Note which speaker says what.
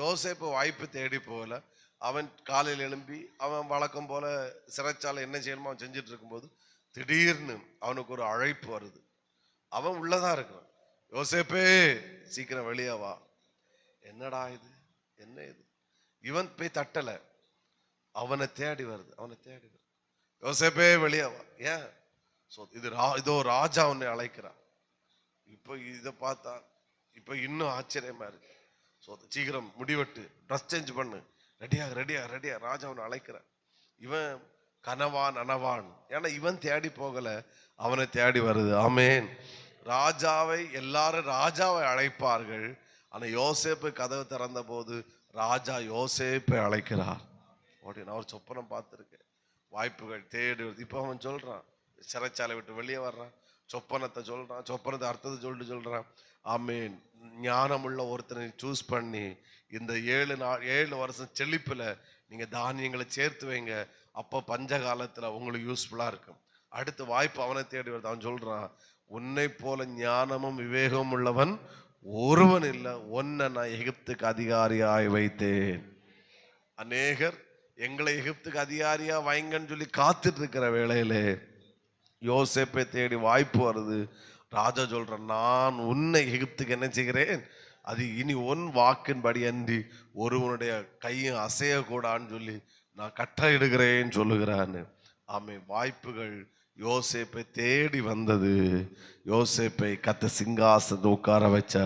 Speaker 1: யோசேப்பு வாய்ப்பு தேடி போகல. அவன் காலையில் எழும்பி அவன் வழக்கம் போல சிறைச்சாலை என்ன செய்யணுமோ அவன் செஞ்சுட்டு இருக்கும்போது திடீர்னு அவனுக்கு ஒரு அழைப்பு வருது. அவன் உள்ளதான் இருக்கிறான். யோசேப்பே சீக்கிரம் வெளியே வா. என்னடா இது? என்ன இது? இவன் போய் தட்டலை. அவனை தேடி வருது. அவனை தேடி வருது. யோசேப்பே வெளியே வா. ஏன்? ஸோ இது ரா இதோ ராஜா உன்னை அழைக்கிறான். இப்போ இதை பார்த்தா இப்போ இன்னும் ஆச்சரியமா இருக்கு. ஸோ சீக்கிரம் முடிவெட்டு. ட்ரெஸ் சேஞ்ச் பண்ணு. ரெடியாக ரெடியாக ரெடியாக ராஜா உன்னை அழைக்கிறான் இவன் கனவான் அனவான் ஏன்னா இவன் தேடி போகலை அவனை தேடி வருது. ஆமேன். ராஜாவை எல்லாரும் ராஜாவை அழைப்பார்கள். ஆனால் யோசேப்பு கதவு திறந்த போது ராஜா யோசேப்பை அழைக்கிறார். அப்படின்னு நான் ஒரு சொப்பனம் பார்த்துருக்கேன். வாய்ப்புகள் தேடி வருது. இப்போ அவன் சொல்கிறான் சிறைச்சாலை விட்டு வெளியே வர்றான். சொப்பனத்தை சொல்கிறான் சொப்பனத்தை அர்த்தத்தை சொல்லிட்டு சொல்கிறான் ஆமீன். ஞானமுள்ள ஒருத்தனை சூஸ் பண்ணி இந்த ஏழு நாள் ஏழு வருஷம் செழிப்பில் நீங்கள் தானியங்களை சேர்த்து வைங்க. அப்போ பஞ்ச காலத்தில் உங்களுக்கு யூஸ்ஃபுல்லாக இருக்கும். அடுத்து வாய்ப்பு அவனை தேடி வருது. அவன் சொல்கிறான் உன்னை போல ஞானமும் விவேகமும் உள்ளவன் ஒருவன் இல்லை. ஒன்னை நான் எகிப்துக்கு அதிகாரியாய் வைத்தேன். அநேகர் எங்களை எகிப்துக்கு அதிகாரியாக வைங்கன்னு சொல்லி காத்துட்டு இருக்கிற வேளையிலே யோசேப்பை தேடி வாய்ப்பு வருது. ராஜா சொல்கிறேன் நான் உன்னை எகிப்துக்கு என்ன செய்கிறேன்? அது இனி உன் வாக்கின்படி அன்றி ஒருவனுடைய கையும் அசையக்கூடான்னு சொல்லி நான் கட்டளையிடுகிறேன் சொல்லுகிறான்னு. ஆமை வாய்ப்புகள் யோசேப்பை தேடி வந்தது. யோசேப்பை கத்த சிங்காசத்தை உட்கார வச்சார்.